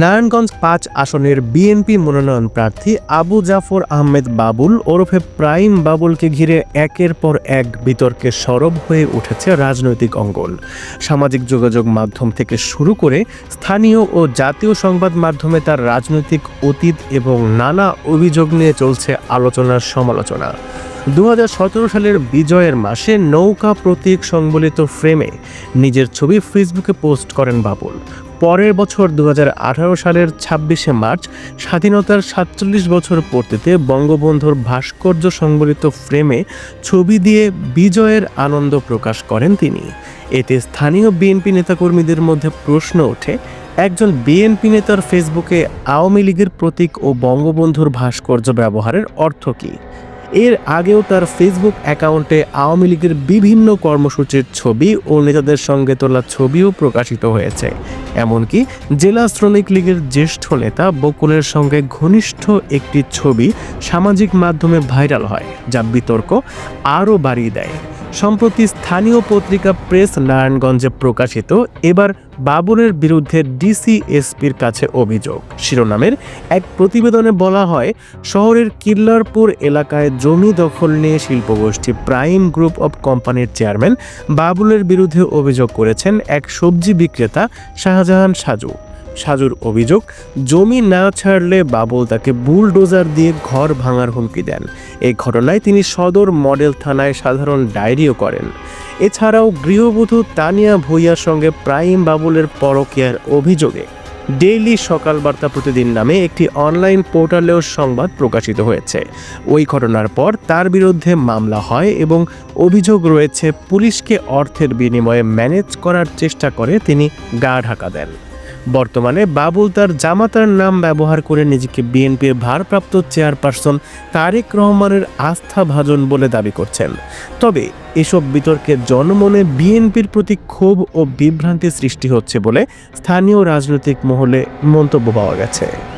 নারায়ণগঞ্জ পাঁচ আসনের বিএনপি মনোনয়ন প্রার্থী আবু জাফর আহমেদ বাবুল ওরফে প্রাইম বাবুলকে ঘিরে একের পর এক বিতর্কে সরব হয়ে উঠেছে রাজনৈতিক অঙ্গন। সামাজিক যোগাযোগ মাধ্যম থেকে শুরু করে স্থানীয় ও জাতীয় সংবাদ মাধ্যমে তার রাজনৈতিক অতীত এবং নানা অভিযোগ নিয়ে চলছে আলোচনার সমালোচনা। দু হাজার সতেরো সালের বিজয়ের মাসে নৌকা প্রতীক সংবলিত ফ্রেমে নিজের ছবি ফেসবুকে পোস্ট করেন বাবুল। পরের বছর দু হাজার আঠারো সালের ছাব্বিশে মার্চ স্বাধীনতার সাতচল্লিশ বছর পূর্তিতে বঙ্গবন্ধুর ভাস্কর্য সংবলিত ফ্রেমে ছবি দিয়ে বিজয়ের আনন্দ প্রকাশ করেন তিনি। এতে স্থানীয় বিএনপি নেতাকর্মীদের মধ্যে প্রশ্ন ওঠে, একজন বিএনপি নেতার ফেসবুকে আওয়ামী লীগের প্রতীক ও বঙ্গবন্ধুর ভাস্কর্য ব্যবহারের অর্থ কী? এর আগেও তার ফেসবুক অ্যাকাউন্টে আওয়ামী লীগের বিভিন্ন কর্মসূচির ছবি ও নেতাদের সঙ্গে তোলা ছবিও প্রকাশিত হয়েছে। এমনকি জেলা শ্রমিক লীগের জ্যেষ্ঠ নেতা বকুলের সঙ্গে ঘনিষ্ঠ একটি ছবি সামাজিক মাধ্যমে ভাইরাল হয়, যা বিতর্ক আরও বাড়িয়ে দেয়। সম্প্রতি স্থানীয় পত্রিকা প্রেস নারায়ণগঞ্জে প্রকাশিত এবার বাবুলের বিরুদ্ধে ডিসিএসপির কাছে অভিযোগ। শিরোনামের এক প্রতিবেদনে বলা হয়, শহরের কিল্লারপুর এলাকায় জমি দখল নিয়ে শিল্পগোষ্ঠী প্রাইম গ্রুপ অব কোম্পানির চেয়ারম্যান বাবুলের বিরুদ্ধে অভিযোগ করেছেন এক সবজি বিক্রেতা শাহজাহান সাজু। সাজুর অভিযোগ, জমি না ছাড়লে বাবুল তাকে বুলডোজার দিয়ে ঘর ভাঙার হুমকি দেন। এই ঘটনায় তিনি সদর মডেল থানায় সাধারণ ডায়েরিও করেন। এছাড়াও গৃহবধূ তানিয়া ভূঁইয়ার সঙ্গে প্রাইম বাবুলের পরকীয়ার অভিযোগে ডেইলি সকাল বার্তা প্রতিদিন নামে একটি অনলাইন পোর্টালেও সংবাদ প্রকাশিত হয়েছে। ওই ঘটনার পর তার বিরুদ্ধে মামলা হয় এবং অভিযোগ রয়েছে, পুলিশকে অর্থের বিনিময়ে ম্যানেজ করার চেষ্টা করে তিনি গা ঢাকা দেন। বর্তমানে বাবুল তার জামাতার নাম ব্যবহার করে নিজেকে বিএনপির ভারপ্রাপ্ত চেয়ারপারসন তারেক রহমানের আস্থাভাজন বলে দাবি করছেন। তবে এসব বিতর্কের জনমনে বিএনপির প্রতি ক্ষোভ ও বিভ্রান্তি সৃষ্টি হচ্ছে বলে স্থানীয় রাজনৈতিক মহলে মন্তব্য পাওয়া গেছে।